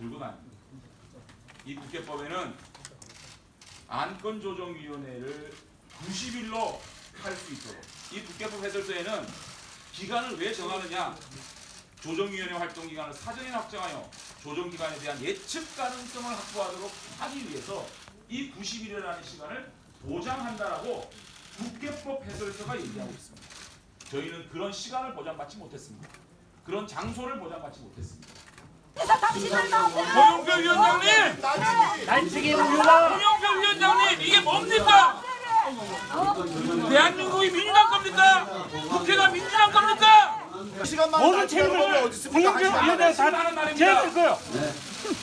다닙니다. 이 국회법에는 안건조정위원회를 90일로 할 수 있도록 이 국회법 해설서에는 기간을 왜 정하느냐 조정위원회 활동 기간을 사전에 확정하여 조정기관에 대한 예측 가능성을 확보하도록 하기 위해서 이 90일이라는 시간을 보장한다라고 국회법 해설서가 얘기하고 있습니다. 저희는 그런 시간을 보장받지 못했습니다. 그런 장소를 보장받지 못했습니다. 고용표 위원장님! 난치기입니다. 고용표 위원장님! 이게 뭡니까? 대한민국이 민주당 겁니까? 국회가 민주당 겁니까? 모든 책임을 홍영표 위원장 다 하는 말입니다. 제일 거요.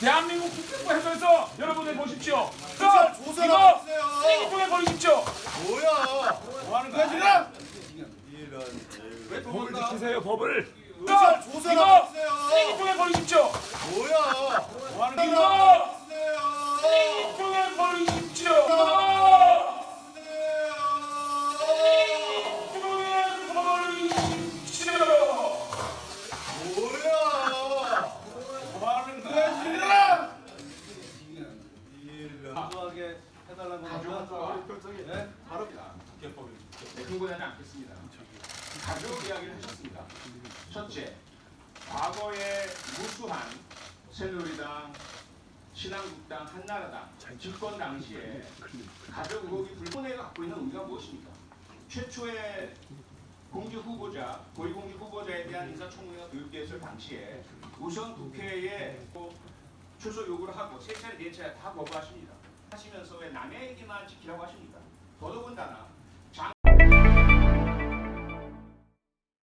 대한민국 국회법 해설서 여러분들 보십시오. 조사를 이거 해주세요. 쓰레기통에 버리십시오. 뭐야? 뭐 하는 거야 지금? 법을 지키세요, 법을. 이거 해달라는 가족과 네? 바로 국회법을 흥분하지 않겠습니다. 가족 이야기를 하셨습니다. 첫째, 과거에 무수한 새누리당, 신한국당, 한나라당 집권 당시에 가족 의혹이 불분해가 갖고 있는 의미가 무엇입니까? 최초의 공직 후보자, 고위공직 후보자에 대한 인사청문회가 교육됐을 당시에 우선 국회에 또 출석 요구를 하고 세 차례 네 차례 다 거부하십니다. 하시면서 왜 남의 얘기만 지키라고 하십니까? 더더군다나